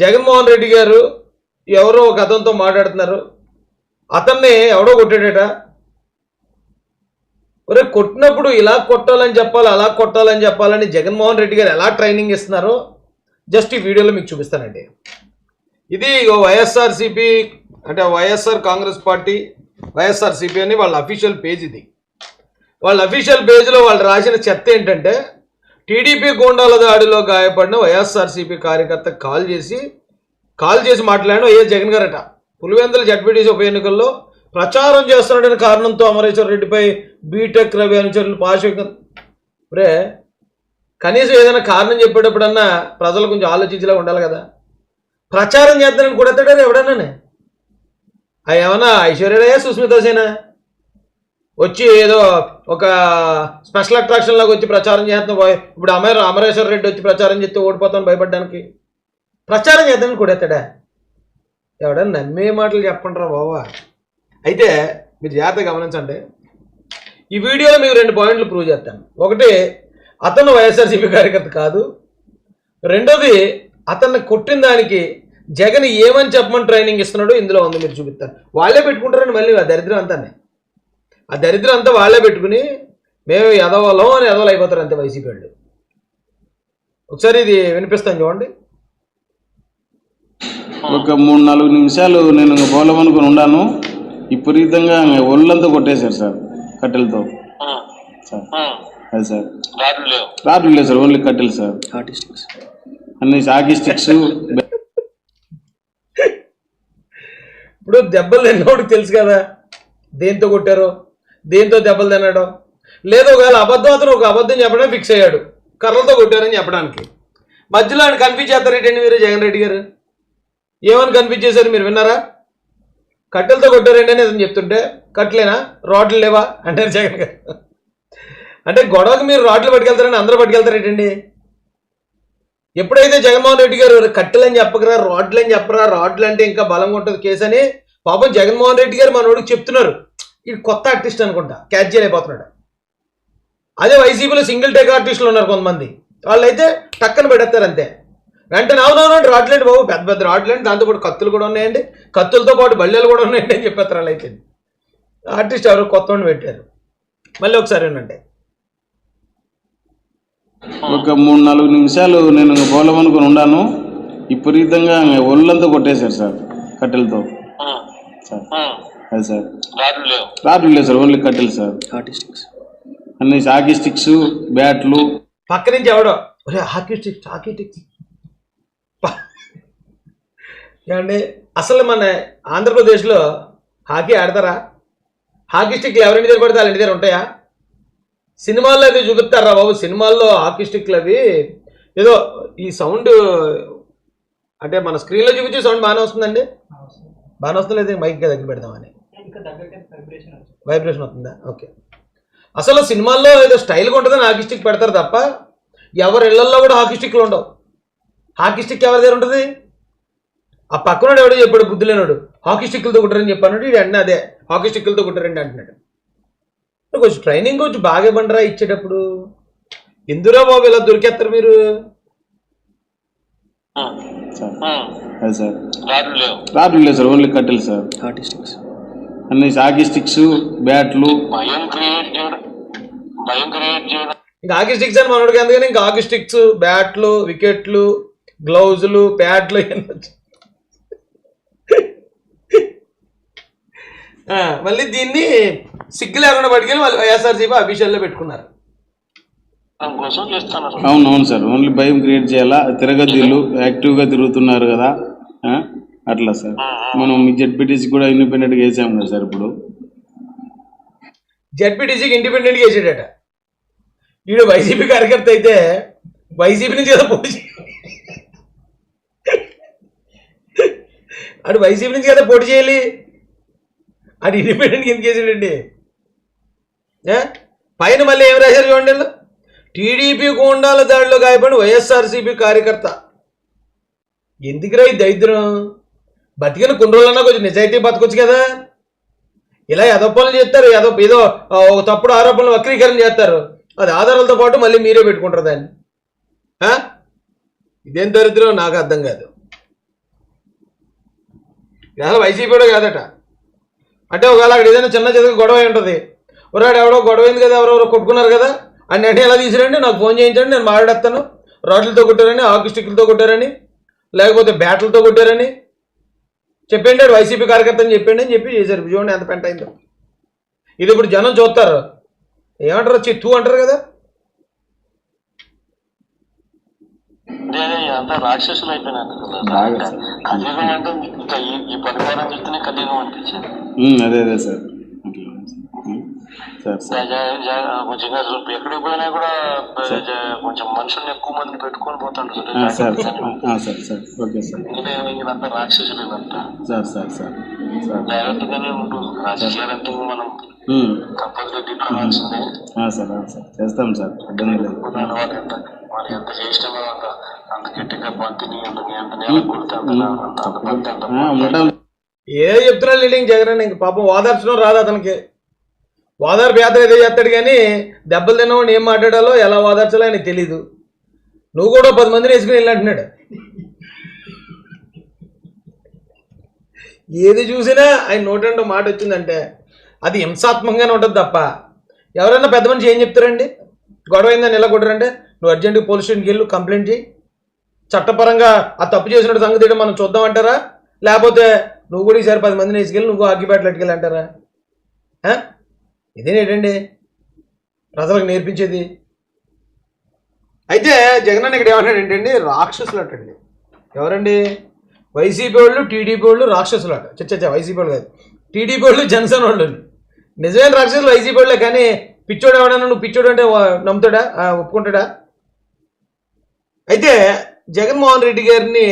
జగన్మోహన్ రెడ్డి గారు ఎవరో ఒక అతనితో మాట్లాడుతున్నారు. అతన్ని ఎవడో కొట్టాడట. ఒరే కొట్టినప్పుడు ఇలా కొట్టాలని చెప్పాలి అలా కొట్టాలని చెప్పాలని జగన్మోహన్ రెడ్డి గారు ఎలా ట్రైనింగ్ ఇస్తున్నారో జస్ట్ ఈ వీడియోలో మీకు చూపిస్తానండి. ఇది వైఎస్ఆర్సిపి అంటే వైఎస్ఆర్ కాంగ్రెస్ పార్టీ వైఎస్ఆర్సిపి అని వాళ్ళ అఫీషియల్ పేజ్ ఇది. వాళ్ళ అఫీషియల్ పేజ్లో వాళ్ళు రాసిన చెత్త ఏంటంటే టీడీపీ గూండాల దాడిలో గాయపడిన వైఎస్ఆర్సీపీ కార్యకర్త కాల్ చేసి కాల్ చేసి మాట్లాడిన వైఎస్ జగన్ గారట? పులివెందుల జడ్పీటీసీ ఉప ఎన్నికల్లో ప్రచారం చేస్తున్నాడని కారణంతో అమరేశ్వర రెడ్డిపై బీటెక్ రవి అనుచరులు పాశవిక. రే కనీసం ఏదైనా కారణం చెప్పేటప్పుడన్నా ప్రజలు కొంచెం ఆలోచించేలా ఉండాలి కదా. ప్రచారం చేద్దానని కూడా ఎత్తాడా ఎవడన్నానే? అవి ఏమన్నా ఐశ్వర్యరాయ సుస్మితా సేనా వచ్చి ఏదో ఒక స్పెషల్ అట్రాక్షన్ లాగా వచ్చి ప్రచారం చేస్తున్నాం ఇప్పుడు అమర అమరేశ్వర రెడ్డి వచ్చి ప్రచారం చేస్తే ఓడిపోతాను భయపడడానికి. ప్రచారం చేద్దామని కొడేస్తాడా? ఎవడన్నా నమ్మే మాటలు చెప్పండి రా బావా. అయితే మీరు జాగ్రత్తగా గమనించండి. ఈ వీడియోలో మీకు రెండు పాయింట్లు ప్రూవ్ చేస్తాను. ఒకటి అతను వైఎస్ఆర్సీపీ కార్యకర్త కాదు. రెండోది అతన్ని కొట్టిన దానికి జగన్ ఏమని చెప్పమని ట్రైనింగ్ ఇస్తున్నాడో ఇందులో ఉంది మీరు చూపిస్తాను. వాళ్ళే పెట్టుకుంటారని మళ్ళీ దరిద్రం అంతానే ఆ దరిద్రం అంతా వాళ్ళే పెట్టుకుని మేము ఎదవలం అని ఎదవలు అయిపోతారు అంతే వైసీపీ వాళ్ళు. ఒకసారి ఇది వినిపిస్తాను చూడండి. ఒక మూడు నాలుగు నిమిషాలు నేను ఇంక పోలేమనుకుని ఉన్నాను విపరీతంగా ఒళ్ళంతా కొట్టేశారు సార్ కట్టెలతో. సార్. అది సార్. లేదు సార్ ఓన్లీ కట్టెలు సార్. అన్ని సాకి స్టిక్స్. ఇప్పుడు దెబ్బలు తిన్నోడికి తెలుసు కదా దేంతో కొట్టారో? దేంతో దెబ్బలు తినడం. లేదు ఒకవేళ అబద్ధం అతను ఒక అబద్ధం చెప్పడం ఫిక్స్ అయ్యాడు. కర్రలతో కొట్టారని చెప్పడానికి. మధ్యలో ఆయన కన్ఫ్యూజ్ చేస్తారేటండి మీరు జగన్ రెడ్డి గారు? ఏమని కన్ఫ్యూజ్ చేశారు మీరు విన్నారా? కట్టెలతో కొట్టారండి అని అతను చెప్తుంటే కట్టలేనా? రాడ్లు లేవా? అంటారు జగన్ గారు. అంటే గొడవకి మీరు రాడ్లు పట్టుకెళ్తారని అందరూ పట్టుకెళ్తారేటండి ఎప్పుడైతే జగన్మోహన్ రెడ్డి గారు కట్టెలని చెప్పకరా రాడ్లు అని చెప్పరా రాడ్లు అంటే ఇంకా బలంగా ఉంటుంది కేసు అని పాపం జగన్మోహన్ రెడ్డి గారు మనోడికి చెప్తున్నారు. ఇది కొత్త ఆర్టిస్ట్ అనుకుంటా క్యాచ్ చేయలేకపోతున్నాడు. అదే వైసీపీలో సింగిల్ టేక్ ఆర్టిస్టులు ఉన్నారు కొంతమంది. వాళ్ళైతే టక్కన పెడతారు అంతే. వెంటనే అవునవునండి రాడ్లేండి బాబు పెద్ద పెద్ద రాడ్లేండి దాంతోపాటు కత్తులు కూడా ఉన్నాయండి. కత్తులతో పాటు బల్లెలు కూడా ఉన్నాయండి అని చెప్పేస్తారు వాళ్ళు అయితే ఆర్టిస్ట్ ఎవరు కొత్త వాడిని పెట్టారు. మళ్ళీ ఒకసారి వినండి. ఒక మూడు నాలుగు నిమిషాలు నేను పోలేమనుకుని ఉన్నాను విపరీతంగా ఒళ్ళంతా కొట్టేశారు సార్ కట్టెలతో. సార్. సార్ రాత్రి లేవు సార్ ఓన్లీ కట్టెలు సార్ అన్ని సాకి స్టిక్స్ బ్యాట్లు పక్క నుంచి ఎవడో? ఒరే హాకీ స్టిక్ హాకీ స్టిక్ ఏమండి అసలు మన ఆంధ్రప్రదేశ్లో హాకీ ఆడతారా? హాకీ స్టిక్లు ఎవరి ఇంటి దగ్గర పడితే వాళ్ళ ఇంటి దగ్గర ఉంటాయా? సినిమాల్లో అది చూపిస్తారా బాబు? సినిమాల్లో హాకీ స్టిక్లు అవి. ఏదో ఈ సౌండ్ అంటే మన స్క్రీన్లో చూపించే సౌండ్ బాగానే వస్తుందండి? బాగానే వస్తుంది? లేదా మైక్ దగ్గర పెడదామని వైబ్రేషన్ వస్తుందా. ఓకే అసలు సినిమాల్లో ఏదో స్టైల్గా ఉంటుందని హాకీ స్టిక్ పెడతారు తప్ప ఎవరి ఇళ్ళలో కూడా హాకీ స్టిక్లు ఉండవు. హాకీ స్టిక్ ఎవరి దగ్గర ఉంటుంది? ఆ పక్కనోడు ఎవడో చెప్పాడు బుద్ధి లేనాడు. హాకీ స్టిక్లతో కుట్టారని చెప్పాను ఇది అన్న అదే. హాకీ స్టిక్లతో కుట్టారండి అంటున్నాడు. కొంచెం ట్రైనింగ్ కొంచెం బాగా ఇవ్వండిరా ఇచ్చేటప్పుడు. ఎందురా బాబు ఇలా దొరికేస్తారు మీరు? సార్. అది సార్. రాత్రి లేవు. సార్ ఓన్లీ కట్టెలు సార్. అన్ని సాకి స్టిక్స్ బ్యాట్లు. భయం క్రియేట్ చేయడం భయం క్రియేట్ చేయడం ఇంకా హాకీ స్టిక్స్ అని మనోడికి అందుకని ఇంకా హాకీ స్టిక్స్ బ్యాట్లు వికెట్లు గ్లౌజులు ప్యాడ్లు ఇవన్నీ మళ్ళీ దీన్ని సిగ్గు లేకుండా పట్టుకెళ్ళి వాళ్ళు వైఎస్ఆర్సీపీ అఫీషియల్లో పెట్టుకున్నారు. దాని కోసం చేస్తున్నారు. అవును అవును సార్ ఓన్లీ భయం క్రియేట్ చేయాలా? తిరగద్దీళ్ళు యాక్టివ్గా తిరుగుతున్నారు కదా ఆ? అట్లా సార్. మనం మీ జెడ్పీటీసీ కూడా ఇండిపెండెంట్గా వేసాం కదా సార్ ఇప్పుడు. జడ్పీటీసీకి ఇండిపెండెంట్గా వేసాడట. వీడు వైసీపీ కార్యకర్త అయితే వైసీపీ నుంచి కదా పోటీ అటు వైసీపీ నుంచి కదా పోటీ చేయాలి. అటు ఇండిపెండెంట్కి ఎందుకు చేసాడండి ఏ? పైన మళ్ళీ ఏం రాశారు చూడండి వీళ్ళు? టీడీపీ గూండాల దాడిలో గాయపడిన వైఎస్ఆర్సీపీ కార్యకర్త. ఎందుకురా ఈ దరిద్రం? బతికిన కొన్ని రోజులన్నా కొంచెం నిజాయితీ బతకొచ్చు కదా. ఇలా ఏదో పనులు చేస్తారు ఏదో ఏదో ఒక తప్పుడు ఆరోపణలు వక్రీకరణ చేస్తారు. అది ఆధారాలతో పాటు మళ్ళీ మీరే పెట్టుకుంటారు దాన్ని. ఇదేం దరిద్రం? నాకు అర్థం కాదు. అసలు వైసీపీడో కాదట. అంటే ఒకవేళ అక్కడ ఏదైనా చిన్న చిన్న గొడవ అయి ఉంటుంది. ఒకరాడు ఎవడో గొడవ అయింది కదా ఎవరెవరో కొట్టుకున్నారు కదా అని అంటే ఎలా తీసిరండి? నాకు ఫోన్ చేయించండి నేను మాట్లాడేస్తాను. రాడ్లతో కొట్టారని ఆకు స్టిక్లతో కొట్టారని లేకపోతే బ్యాట్లతో కొట్టారని చెప్పండి ఆడు వైసీపీ కార్యకర్త అని చెప్పండి అని చెప్పి చేశారు. చూడండి ఎంత పెంట అయిందో. ఇది ఇప్పుడు జనం చూస్తారు. ఏమంటారు? చిత్తు అంటారు కదా. అంతా రాక్షసులు అయిపోయినారు సార్. కలియుగం అంటే ఈ చెప్తేనే కలియుగం అనిపించింది. అదే అదే సార్ అట్లా ఉమ్, సార్ సార్ జ- జ- జ- కొంచెం అసలు ఎక్కడికి పోయినా కూడా కొంచెం మనుషుల్ని ఎక్కువ మందిని పెట్టుకొని పోతాడు సార్ ఓకే సార్. ఇదంతా రాక్షసులు ఇదంతా సార్ సార్ సార్. జాగ్రత్తగానే ఉంటుంది మనం సార్ ఆ, సార్. చేస్తాం సార్. లేదు. ఎంత చేసినా అంత అంత గట్టిగా అంత అంత నేల కొడితే అంత అంత అంత బంతి అంత ఆ, ఉంటాం ఏ చెప్తున్నాడు లీడింగ్ జగన్ ఇంక పాపం ఓదార్చడం రాదు అతనికి. ఓదార్పు యాత్ర ఏదో చేస్తాడు కానీ దెబ్బలు తిన్నవాడిని ఏం మాట్లాడాలో ఎలా ఓదార్చాలో ఆయనకు తెలీదు. నువ్వు కూడా పది మందిని వేసుకుని వెళ్ళంటున్నాడు ఏది చూసినా ఆయన నోటంటో మాట వచ్చిందంటే అది హింసాత్మకంగానే ఉంటుంది తప్ప. ఎవరైనా పెద్ద మనిషి ఏం చెప్తారండి? గొడవ అయిందని ఎలా నువ్వు అర్జెంటుగా పోలీస్ స్టేషన్కి వెళ్ళు కంప్లైంట్ చేయి చట్టపరంగా ఆ తప్పు చేసినట్టు సంగతి మనం మనం చూద్దామంటారా లేకపోతే నువ్వు కూడా ఈసారి పది మందిని వేసుకెళ్ళి నువ్వు అగ్గిపేటలు ఎట్టుకెళ్ళి అంటారా? ఇదేనేటండి ప్రజలకు నేర్పించేది? అయితే జగన్ అన్న ఇక్కడ ఏమంటాడు ఏంటండి? రాక్షసులు అటండి ఎవరండి? వైసీపీ వాళ్ళు టీడీపీ వాళ్ళు రాక్షసులు అట చచ్చా వైసీపీ వాళ్ళు కాదు. టీడీపీ వాళ్ళు జనసేన వాళ్ళు. నిజమైన రాక్షసులు వైసీపీ వాళ్ళే కానీ పిచ్చోడు ఎవడన్నా నువ్వు పిచ్చోడు అంటే నమ్ముతాడా? ఒప్పుకుంటాడా? అయితే జగన్మోహన్ రెడ్డి గారిని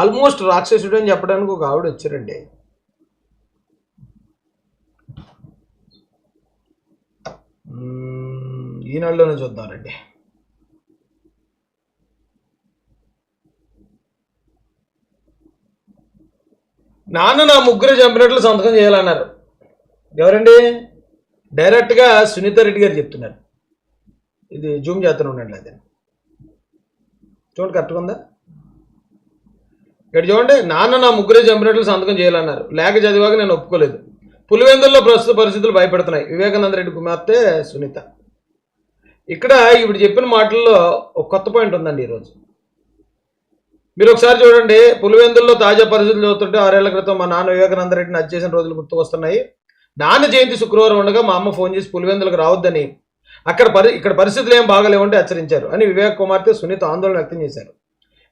ఆల్మోస్ట్ రాక్షసుడు అని చెప్పడానికి ఒక ఆవిడ వచ్చారండి. మ్మ్, చూద్దాం చూద్దామండి నాన్న నా ముగ్గురు చంపినట్లు సంతకం చేయాలన్నారు. ఎవరండి? డైరెక్ట్గా సునీత రెడ్డి గారు చెప్తున్నారు. ఇది జూమ్ చేస్తూనే ఉండండి అదే. చూడండి కరెక్ట్గా ఉందా? ఇక్కడ చూడండి నాన్న నా ముగ్గురే చంపినట్లు సంతకం చేయాలన్నారు. లేక చదివాక నేను ఒప్పుకోలేదు. పులివెందుల్లో ప్రస్తుత పరిస్థితులు భయపెడుతున్నాయి. వివేకానంద రెడ్డి కుమార్తె సునీత. ఇక్కడ ఇప్పుడు చెప్పిన మాటల్లో ఒక కొత్త పాయింట్ ఉందండి ఈరోజు. మీరు ఒకసారి చూడండి పులివెందుల్లో తాజా పరిస్థితులు చూస్తుంటే ఆరేళ్ళ క్రితం మా నాన్న వివేకానంద రెడ్డిని హత్య రోజులు రోజులు గుర్తుకొస్తున్నాయి. నాన్న జయంతి శుక్రవారం ఉండగా మా అమ్మ ఫోన్ చేసి పులివెందులకు రావద్దని అక్కడ పరి ఇక్కడ పరిస్థితులు ఏం బాగాలేవంటే హెచ్చరించారు అని వివేక్ కుమార్తె సునీత ఆందోళన వ్యక్తం చేశారు.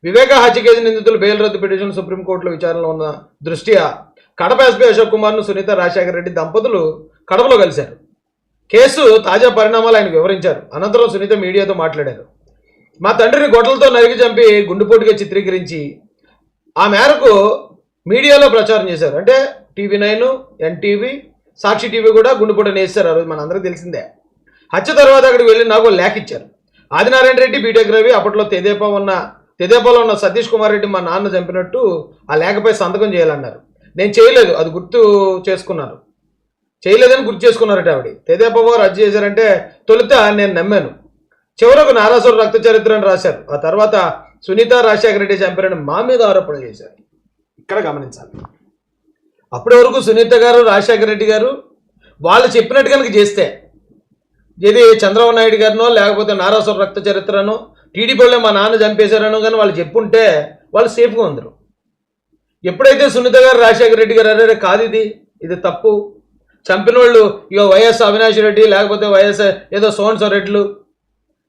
వివేక హత్య కేసు నిందితులు బెయిల్ రద్దు పిటిషన్ సుప్రీంకోర్టులో విచారణలో ఉన్న దృష్ట్యా కడప ఎస్పీ అశోక్ కుమార్ను సునీత రాజశేఖర రెడ్డి దంపతులు కడపలో కలిశారు. కేసు తాజా పరిణామాలు ఆయన వివరించారు. అనంతరం సునీత మీడియాతో మాట్లాడారు. మా తండ్రిని గొడ్డలతో నరికి చంపి గుండెపోటుగా చిత్రీకరించి ఆ మేరకు మీడియాలో ప్రచారం చేశారు. అంటే TV nine NTV Sakshi TV కూడా గుండెపోటు వేస్తారు ఆ రోజు మనందరికీ తెలిసిందే. హత్య తర్వాత అక్కడికి వెళ్ళి నాకు ఒక లేఖ ఇచ్చారు. ఆదినారాయణ రెడ్డి బీటెక్ రవి అప్పట్లో తెదేపా ఉన్న తెదేపాలో ఉన్న సతీష్ కుమార్ రెడ్డి మా నాన్న చంపినట్టు ఆ లేఖపై సంతకం చేయాలన్నారు. నేను చేయలేదు అది గుర్తు చేసుకున్నాను. చేయలేదని గుర్తు చేసుకున్నారట ఆవిడ. తెదేపా రద్దు చేశారంటే తొలుత నేను నమ్మాను. చివరకు నారాసుర రక్త చరిత్ర అని రాశారు. ఆ తర్వాత సునీత రాజశేఖర రెడ్డి చంపారని మా మీద ఆరోపణ చేశారు. ఇక్కడ గమనించాలి. అప్పటి వరకు సునీత గారు రాజశేఖర రెడ్డి గారు వాళ్ళు చెప్పినట్టు కనుక చేస్తే ఇది చంద్రబాబు నాయుడు గారినో లేకపోతే నారాసుర రక్త చరిత్రనో టీడీపీలో మా నాన్న చంపేశారనో కానీ వాళ్ళు చెప్పుంటే వాళ్ళు సేఫ్గా ఉందరు. ఎప్పుడైతే సునీత గారు రాజశేఖర రెడ్డి గారు అరే కాదు ఇది ఇది తప్పు. చంపిన వాళ్ళు ఇక వైఎస్ అవినాష్ రెడ్డి లేకపోతే వైఎస్ ఏదో సోన్ రెడ్లు.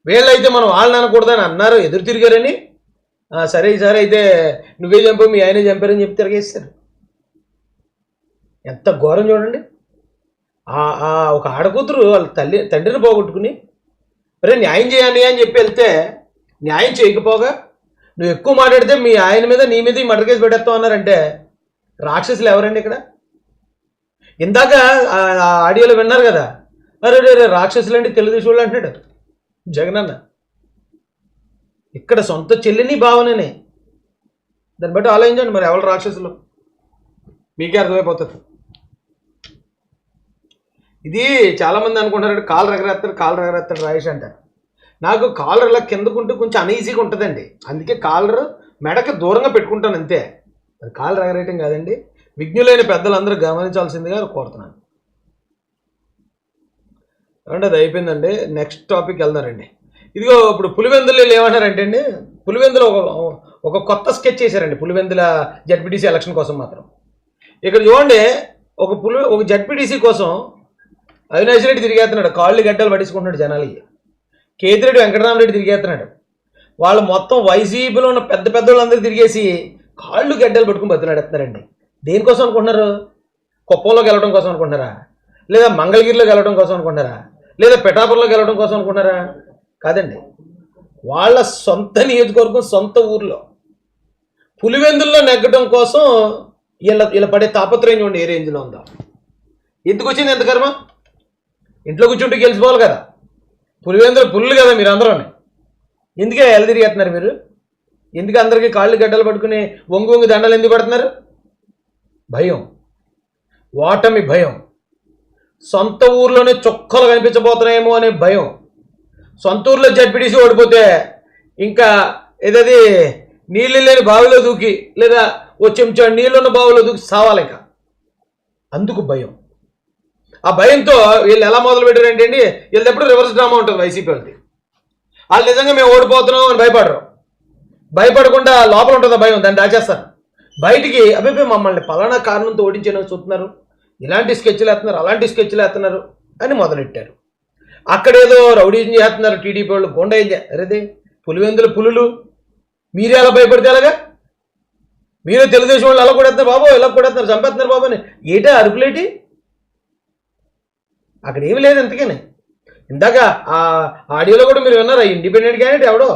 వీళ్ళైతే మనం వాళ్ళని అనకూడదని అన్నారు ఎదురు తిరిగారని. "ఆ, సరే ఈసారి అయితే నువ్వే చంపు మీ ఆయనే చంపారని చెప్పి తిరగేస్తారు ఎంత ఘోరం చూడండి. ఒక ఆడకూతురు వాళ్ళ తల్లి తండ్రిని పోగొట్టుకుని అరే న్యాయం చేయాలి అని చెప్పి వెళ్తే న్యాయం చేయకపోగా నువ్వు ఎక్కువ మాట్లాడితే మీ ఆయన మీద నీ మీద ఈ మర్డర్ కేసు పెట్టేస్తావు అన్నారంటే రాక్షసులు ఎవరండి ఇక్కడ? ఇందాక ఆ ఆడియోలో విన్నారు కదా. అరే రే రాక్షసులు అంటే తెలుగుదేశం వాళ్ళు అంటున్నాడు. జగన్ అన్న. ఇక్కడ సొంత చెల్లిని భావననే. దాన్ని బట్టి ఆలోచించండి మరి ఎవరు రాక్షసులు. మీకే అర్థమైపోతుంది. ఇది చాలామంది అనుకుంటారు కాలు రగరేస్తాడు కాలు రగరేస్తాడు రాయేష్ అంటారు నాకు కాలర్ ఇలా కిందకుంటే కొంచెం అనీజీగా ఉంటుందండి. అందుకే కాలర్ మెడకి దూరంగా పెట్టుకుంటాను అంతే. అది కాలర్ ఎగరేయటం కాదండి. విఘ్నులైన పెద్దలందరూ గమనించాల్సిందిగా కోరుతున్నాను. అంటే అది అయిపోయిందండి. నెక్స్ట్ టాపిక్ వెళ్దారండి ఇదిగో ఇప్పుడు పులివెందులు ఏమన్నారంటే అండి పులివెందులు ఒక ఒక కొత్త స్కెచ్ చేశారండి. పులివెందుల జడ్పీటీసీ ఎలక్షన్ కోసం మాత్రం. ఇక్కడ చూడండి ఒక పులి ఒక జడ్పీటీసీ కోసం అవినాష్ రెడ్డి తిరిగేస్తున్నాడు. కాళ్ళు గడ్డలు పట్టించుకుంటున్నాడు జనాలకి. కేతిరెడ్డి వెంకటరామరెడ్డి తిరిగేస్తున్నాడు వాళ్ళు మొత్తం వైసీపీలో ఉన్న పెద్ద పెద్ద వాళ్ళందరూ తిరిగేసి కాళ్ళు గడ్డలు పట్టుకుని బతులాడేస్తున్నారండి దేనికోసం అనుకుంటున్నారు? కుప్పంలోకి వెళ్ళడం కోసం అనుకుంటున్నారా? లేదా మంగళగిరిలోకి వెళ్ళడం కోసం అనుకుంటున్నారా? లేదా పిఠాపురంలోకి వెళ్ళడం కోసం అనుకుంటున్నారా? కాదండి. వాళ్ళ సొంత నియోజకవర్గం సొంత ఊర్లో. పులివెందుల్లో నెగ్గడం కోసం వీళ్ళ వీళ్ళ పడే తాపత్రయం చూడండి ఏ రేంజ్లో ఉందో. ఎందుకు వచ్చింది ఎంత కర్మ? ఇంట్లో కూర్చుంటే గెలిచిపోవాలి కదా. పులివెందులు పుల్లు కదా మీరు అందరూ ఎందుకే ఎలదిరిగేస్తున్నారు మీరు? ఎందుకు అందరికీ కాళ్ళు గడ్డలు పట్టుకుని వంగు వంగు దండలు ఎందుకు పడుతున్నారు? భయం. వాటమి భయం. సొంత ఊర్లోనే చుక్కలు కనిపించబోతున్నాయేమో అనే భయం. సొంత ఊర్లో జడ్పీటీసీ ఓడిపోతే ఇంకా ఏదది నీళ్ళు లేని బావిలో దూకి లేదా ఓ చెంచా నీళ్ళున్న బావిలో దూకి సావాలి ఇంకా అందుకు భయం. ఆ భయంతో వీళ్ళు ఎలా మొదలు పెట్టారంటే అండి వీళ్ళది ఎప్పుడు రివర్స్ డ్రామా ఉంటుంది వైసీపీ వాళ్ళది. వాళ్ళు నిజంగా మేము ఓడిపోతున్నాం అని భయపడరు. భయపడకుండా లోపల ఉంటుంది భయం దాన్ని దాచేస్తారు. బయటికి అభిప్రాయం మమ్మల్ని పలానా కారణంతో ఓడించానని చూస్తున్నారు. ఇలాంటి స్కెచ్లు వేస్తున్నారు అలాంటి స్కెచ్లు వేస్తున్నారు అని మొదలెట్టారు. అక్కడేదో రౌడీజం చేస్తున్నారు టీడీపీ వాళ్ళు గుండా ఏం చేస్తారదే పులివెందుల పులులు. మీరే అలా భయపడితే అలాగా మీరే తెలుగుదేశం వాళ్ళు అలా కూడా బాబు ఇలా కొడేస్తున్నారు చంపేస్తున్నారు బాబు అని. ఏటా అరుపులేటి? అక్కడ ఏమి లేదు ఎంతకని ఇందాక ఆ ఆడియోలో కూడా మీరు విన్నారా? ఇండిపెండెంట్ క్యాండిడేట్ ఎవడో?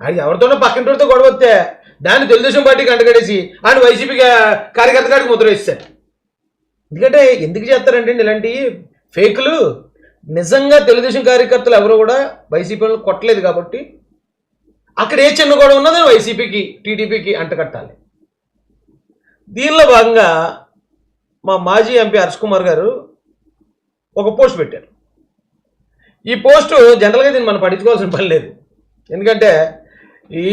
ఆయన ఎవరితోనో పక్కింటితో గొడవ వస్తే దాన్ని తెలుగుదేశం పార్టీకి అంటగడేసి ఆయన వైసీపీ కార్యకర్త గారికి ముద్ర వేస్తారు ఎందుకంటే ఎందుకు చేస్తారంటే ఇలాంటి ఫేకులు? నిజంగా తెలుగుదేశం కార్యకర్తలు ఎవరు కూడా వైసీపీ కొట్టలేదు కాబట్టి అక్కడ ఏ చిన్న గొడవ ఉన్నదో వైసీపీకి టీడీపీకి అంటకట్టాలి దీనిలో భాగంగా మా మాజీ ఎంపీ హర్ష్ కుమార్ గారు ఒక పోస్ట్ పెట్టారు. ఈ పోస్టు జనరల్గా దీన్ని మనం పట్టించుకోవాల్సిన పని లేదు. ఎందుకంటే ఈ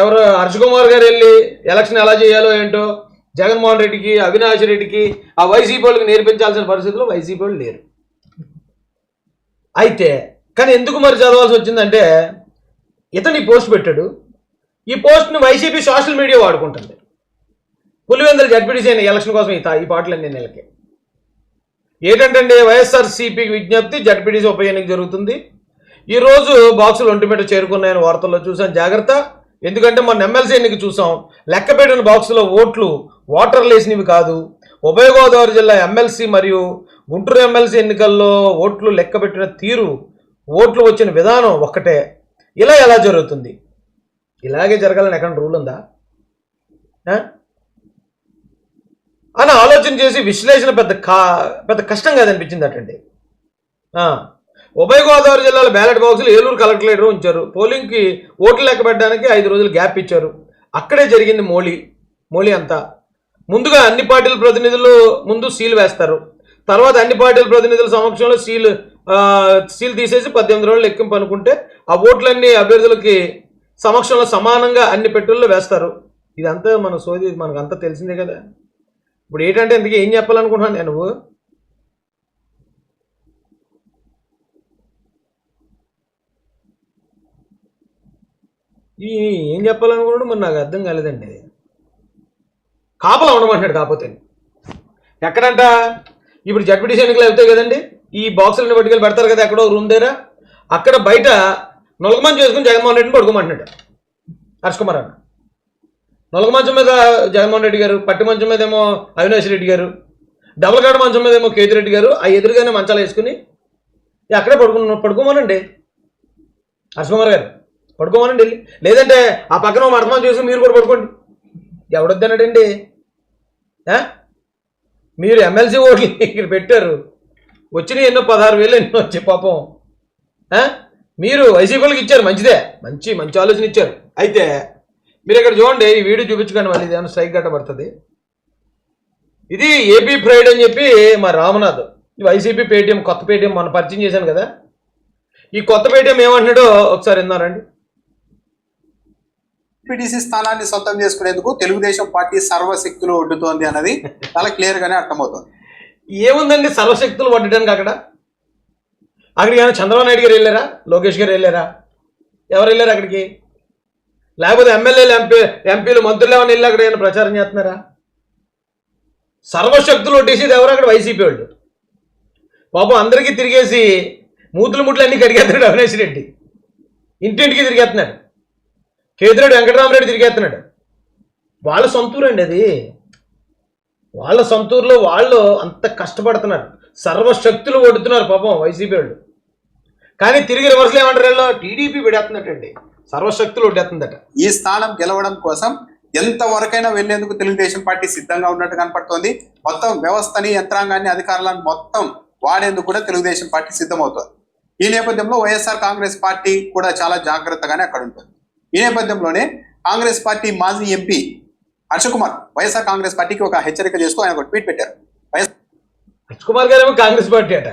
ఎవరు హర్షకుమార్ గారు వెళ్ళి ఎలక్షన్ ఎలా చేయాలో ఏంటో జగన్మోహన్ రెడ్డికి అవినాష్ రెడ్డికి ఆ వైసీపీ వాళ్ళకి నేర్పించాల్సిన పరిస్థితుల్లో వైసీపీ వాళ్ళు లేరు. అయితే కానీ ఎందుకు మరి చదవాల్సి వచ్చిందంటే ఇతని పోస్ట్ పెట్టాడు. ఈ పోస్ట్ని వైసీపీ సోషల్ మీడియా వాడుకుంటుంది. పులివెందుల జడ్పీటీసీ అయిన ఎలక్షన్ కోసం ఈ పాటలన్నీ నెలకే. ఏంటంటే వైఎస్ఆర్సీపీకి విజ్ఞప్తి జడ్పీటీసీ ఉప ఎన్నిక జరుగుతుంది. ఈరోజు బాక్సులు ఒంటిమిట చేరుకున్నాయని వార్తల్లో చూసాం జాగ్రత్త. ఎందుకంటే మన ఎమ్మెల్సీ ఎన్నిక చూసాం. లెక్క పెట్టిన బాక్సులో ఓట్లు ఓటర్లు వేసినవి కాదు. ఉభయ గోదావరి జిల్లా ఎమ్మెల్సీ మరియు గుంటూరు ఎమ్మెల్సీ ఎన్నికల్లో ఓట్లు లెక్క పెట్టిన తీరు ఓట్లు వచ్చిన విధానం ఒక్కటే. ఇలా ఎలా జరుగుతుంది? ఇలాగే జరగాలని ఎక్కడ రూల్ ఉందా? అని ఆలోచన చేసి విశ్లేషణ పెద్ద కా పెద్ద కష్టం కాదనిపించింది అటండి. ఉభయ గోదావరి జిల్లాలో బ్యాలెట్ బాక్సులు ఏలూరు కలెక్టరేటర్ ఉంచారు. పోలింగ్కి ఓట్లు లెక్క పెట్టడానికి ఐదు రోజులు గ్యాప్ ఇచ్చారు. అక్కడే జరిగింది మోలీ మోలీ అంతా. ముందుగా అన్ని పార్టీల ప్రతినిధులు ముందు సీల్ వేస్తారు. తర్వాత అన్ని పార్టీల ప్రతినిధుల సమక్షంలో సీల్ సీల్ తీసేసి పద్దెనిమిది రోజులు లెక్కింపు అనుకుంటే ఆ ఓట్లన్నీ అభ్యర్థులకి సమక్షంలో సమానంగా అన్ని పెట్టుల్లో వేస్తారు. ఇదంతా మన సోది మనకు అంతా తెలిసిందే కదా. ఇప్పుడు ఏంటంటే ఇందుకు ఏం చెప్పాలనుకుంటున్నాను నేను నువ్వు? ఈ ఏం చెప్పాలనుకున్నాడు మరి నాకు అర్థం కాలేదండి. కాపలా ఉండమంటున్నాడు కాకపోతే. ఎక్కడంట? ఇప్పుడు జడ్పీటీసీ ఎన్నికలు అవుతాయి కదండి. ఈ బాక్సులను పట్టుకెళ్ళి పెడతారు కదా ఎక్కడో రూమ్ దగ్గర. అక్కడ బయట నొలకమని చేసుకుని జగన్మోహన్ రెడ్డిని పడుకోమంటున్నాడు. హర్ష్ కుమార్ అన్న. నొలగ మంచం మీద జగన్మోహన్ రెడ్డి గారు పట్టి మంచం మీద ఏమో అవినాష్ రెడ్డి గారు డబుల్ మంచం మీద ఏమో కేతిరెడ్డి గారు ఆ ఎదురుగానే మంచాలు వేసుకుని అక్కడే పడుకున్న పడుకోమనండి. హర్షకుమార్ గారు పడుకోమనండి వెళ్ళి. లేదంటే ఆ పక్కన ఓ చూసి మీరు కూడా పడుకోండి. ఎవడొద్దన్నాడండి మీరు ఎమ్మెల్సీ ఓట్లు ఇక్కడ పెట్టారు. వచ్చినాయి ఎన్నో పదహారు వేలు ఎన్నో వచ్చాయి పాపం. మీరు వైసీపీలకు ఇచ్చారు మంచిదే. మంచి మంచి ఆలోచన ఇచ్చారు. అయితే మీరు ఇక్కడ చూడండి ఈ వీడియో చూపించకండి మళ్ళీ ఇదేమన్నా స్ట్రైక్ గట్ట పడుతుంది. ఇది ఏపీ ప్రైడ్ అని చెప్పి మా రామనాథ్ ఈ వైసీపీ పేటిఎం కొత్త పేటిఎం మనం పరిచయం చేశాను కదా. ఈ కొత్త పేటిఎం ఏమంటున్నాడో ఒకసారి విన్నారండి? ఎంపీటీసీ స్థానాన్ని సొంతం చేసుకునేందుకు తెలుగుదేశం పార్టీ సర్వశక్తులు ఒడ్డుతోంది అన్నది చాలా క్లియర్ గానే అర్థమవుతోంది. ఏముందండి సర్వశక్తులు పట్టడానికి అక్కడ? అక్కడికి ఏమైనా చంద్రబాబు నాయుడు గారు వెళ్ళారా? లోకేష్ గారు వెళ్ళారా? ఎవరు వెళ్ళారు అక్కడికి? లేకపోతే ఎమ్మెల్యేలు ఎంపీ ఎంపీలు మంత్రులు ఏమైనా వెళ్ళి అక్కడ ఏమైనా ప్రచారం చేస్తున్నారా? సర్వశక్తులు ఒట్టేసేది ఎవరు? అక్కడ వైసీపీ వాళ్ళు. పాపం అందరికీ తిరిగేసి మూతులు ముట్లు అన్ని కడిగేస్తున్నాడు అవినేష్ రెడ్డి. ఇంటింటికి తిరిగేస్తున్నాడు. కేతిరెడ్డి వెంకటరామరెడ్డి తిరిగేస్తున్నాడు. వాళ్ళ సొంతూరు అండి అది. వాళ్ళ సొంతూరులో వాళ్ళు అంత కష్టపడుతున్నారు. సర్వశక్తులు కొడుతున్నారు పాపం వైసీపీ వాళ్ళు. కానీ తిరిగి రివర్స్లో ఏమంటారు వీళ్ళు? టీడీపీ పెడేస్తున్నట్టండి సర్వశక్తులు ఒడ్డేస్తుందట. ఈ స్థానం గెలవడం కోసం ఎంత వరకైనా వెళ్ళేందుకు తెలుగుదేశం పార్టీ సిద్ధంగా ఉన్నట్టు కనపడుతోంది. మొత్తం వ్యవస్థని యంత్రాంగాన్ని అధికారులను మొత్తం వాడేందుకు కూడా తెలుగుదేశం పార్టీ సిద్ధమవుతోంది. ఈ నేపథ్యంలో వైఎస్ఆర్ కాంగ్రెస్ పార్టీ కూడా చాలా జాగ్రత్తగానే అక్కడ ఉంటుంది. ఈ నేపథ్యంలోనే కాంగ్రెస్ పార్టీ మాజీ ఎంపీ హర్షకుమార్ వైఎస్ఆర్ కాంగ్రెస్ పార్టీకి ఒక హెచ్చరిక చేస్తూ ఆయన ఒక ట్వీట్ పెట్టారు. వైఎస్ హర్ష్ కుమార్ గారు ఏమో కాంగ్రెస్ పార్టీ అట.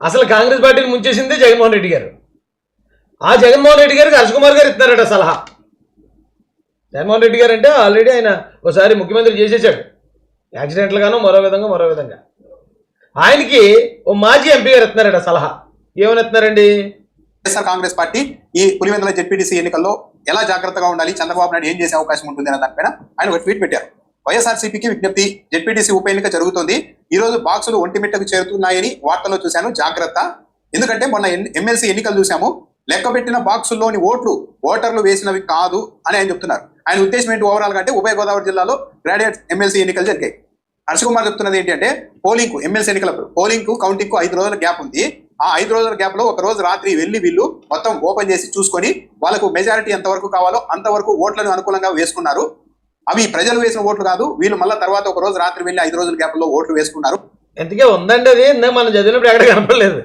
అసలు కాంగ్రెస్ పార్టీని ముంచేసిందే జగన్మోహన్ రెడ్డి గారు. ఆ జగన్మోహన్ రెడ్డి గారికి హర్ష్ కుమార్ గారు ఇస్తున్నారట సలహా. జగన్మోహన్ రెడ్డి గారు అంటే ఆల్రెడీ ఆయన ఒకసారి ముఖ్యమంత్రి చేసేసాడు యాక్సిడెంట్లుగాను మరో విధంగా మరో విధంగా. ఆయనకి ఓ మాజీ ఎంపీ గారు ఇస్తున్నారట సలహా. ఏమని ఇస్తున్నారండి వైఎస్ఆర్ కాంగ్రెస్ పార్టీ ఈ పులివెందుల జెడ్పీటీసీ ఎన్నికల్లో ఎలా జాగ్రత్తగా ఉండాలి చంద్రబాబు నాయుడు ఏం చేసే అవకాశం ఉంటుంది అనే దానిపైన ఆయన ఒక ట్వీట్ పెట్టారు. వైఎస్ఆర్సీపీకి విజ్ఞప్తి జెడ్పీటీసీ ఉప ఎన్నిక జరుగుతుంది. ఈ రోజు బాక్సులు ఒంటిమిట్టకు చేరుతున్నాయని వార్తల్లో చూశాను. జాగ్రత్త. ఎందుకంటే మొన్న ఎమ్మెల్సీ ఎన్నికలు చూశాము. లెక్క పెట్టిన బాక్సుల్లోని ఓట్లు ఓటర్లు వేసినవి కాదు అని ఆయన చెప్తున్నారు. ఆయన ఉద్దేశం ఏంటి ఓవరాల్ అంటే ఉభయ గోదావరి జిల్లాలో గ్రాడ్యుయేట్ ఎమ్మెల్సీ ఎన్నికలు జరిగాయి. హర్ష కుమార్ చెప్తున్నది ఏంటి అంటే పోలింగ్ ఎమ్మెల్సీ ఎన్నికల పోలింగ్కు కౌంటింగ్కు ఐదు రోజుల గ్యాప్ ఉంది. ఆ ఐదు రోజుల గ్యాప్లో ఒక రోజు రాత్రి వెళ్ళి వీళ్ళు మొత్తం ఓపెన్ చేసి చూసుకొని వాళ్ళకు మెజారిటీ ఎంతవరకు కావాలో అంతవరకు ఓట్లను అనుకూలంగా వేసుకున్నారు. అవి ప్రజలు వేసిన ఓట్లు కాదు వీళ్ళు మళ్ళీ తర్వాత ఒక రోజు రాత్రి వెళ్ళి ఐదు రోజుల గ్యాప్లో ఓట్లు వేసుకున్నారు. ఎంతకే ఉందండి అది మనం చదివినప్పుడు ఎక్కడ కనపడలేదు.